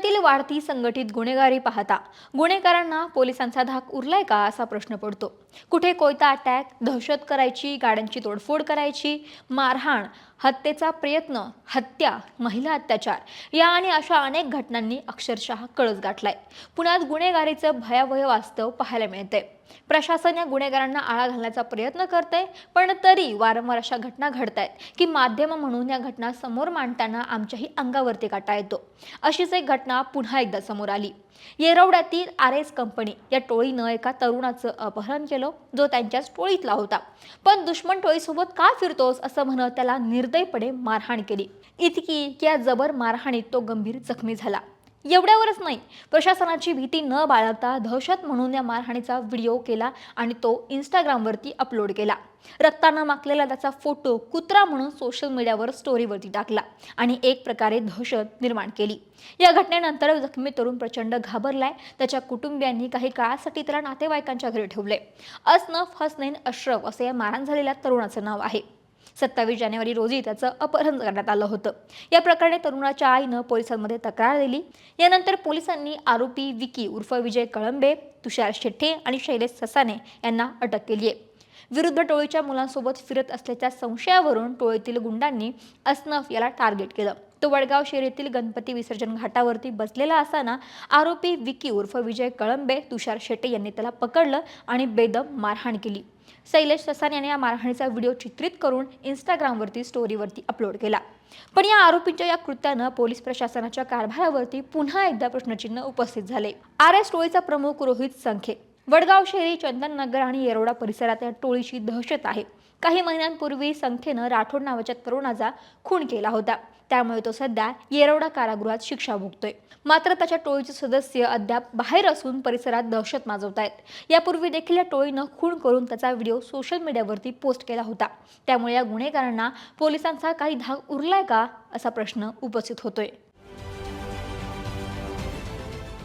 पुण्यातील वाढती संघटित गुन्हेगारी पाहता गुन्हेगारांना पोलिसांचा धाक उरलाय का असा प्रश्न पडतो. कुठे कोयता अटॅक दहशत करायची गाड्यांची तोडफोड करायची मारहाण हत्येचा प्रयत्न हत्या महिला अत्याचार या आणि अशा अनेक घटनांनी अक्षरशः कळस गाठलाय. पुण्यात गुन्हेगारीचं भयावह वास्तव पाहायला मिळतंय. प्रशासन या गुन्हेगारांना आळा घालण्याचा प्रयत्न करते पण तरी वारंवार अशा घटना घडत आहेत की माध्यम म्हणून या घटना समोर मांडताना आमच्याही अंगावरती काटा येतो. अशीच एक घटना पुन्हा एकदा समोर आली. येरवड्यातील आर एस कंपनी या टोळीनं एका तरुणाचं अपहरण केलं जो त्यांच्याच टोळीतला होता. पण दुश्मन टोळीसोबत का फिरतोस असं म्हणत त्याला निर्दयपणे मारहाण केली. इतकी की या जबर मारहाणीत तो गंभीर जखमी झाला. एवढ्यावरच नाही. प्रशासनाची भीती न बाळगता दहशत म्हणून या मारहाणीचा व्हिडिओ केला आणि तो इंस्टाग्रामवरती अपलोड केला. रक्तानं माकलेला त्याचा फोटो कुत्रा म्हणून सोशल मीडियावर स्टोरीवरती टाकला आणि एक प्रकारे दहशत निर्माण केली. या घटनेनंतर जखमी तरुण प्रचंड घाबरलाय. त्याच्या कुटुंबियांनी काही काळासाठी त्याला नातेवाईकांच्या घरी ठेवले असनफ हसनैन अश्रफ असं या मारहाण झालेल्या तरुणाचं नाव आहे. सत्तावीस जानेवारी रोजी त्याचं अपहरण करण्यात आलं होतं. या प्रकरणी तरुणाच्या आईनं पोलिसांमध्ये तक्रार दिली. यानंतर पोलिसांनी आरोपी विकी उर्फ विजय कळंबे तुषार शेट्टे आणि शैलेश ससाने यांना अटक केली आहे. विरुद्ध टोळीच्या मुलांसोबत फिरत असल्याच्या संशयावरून टोळीतील गुंडांनी असनफ याला टार्गेट केलं. तो वडगाव शहरातील गणपती विसर्जन घाटावरती बसलेला असताना आरोपी विकी उर्फ विजय कळंबे तुषार शेटे यांनी त्याला पकडलं आणि बेदम मारहाण केली. शैलेश ससान याने या मारहाणीचा व्हिडिओ चित्रित करून इंस्टाग्रामवरती स्टोरीवरती अपलोड केला. पण या आरोपींच्या या कृत्यानं पोलीस प्रशासनाच्या कारभारावरती पुन्हा एकदा प्रश्नचिन्ह उपस्थित झाले. आर एस टोळीचा प्रमुख रोहित संखे वडगाव शहरी चंदननगर आणि येरोडा परिसरात या टोळीची दहशत आहे. काही महिन्यांपूर्वी संख्येनं राठोड नावाच्या तरुणाचा खून केला होता. त्यामुळे तो सध्या येरवडा कारागृहात शिक्षा भोगतोय. मात्र त्याच्या टोळीचे सदस्य अद्याप बाहेर असून परिसरात दहशत माजवतायत. यापूर्वी देखील या टोळीनं खून करून त्याचा व्हिडिओ सोशल मीडियावरती पोस्ट केला होता. त्यामुळे या गुन्हेगारांना पोलिसांचा काही धाग उरलाय का असा प्रश्न उपस्थित होतोय.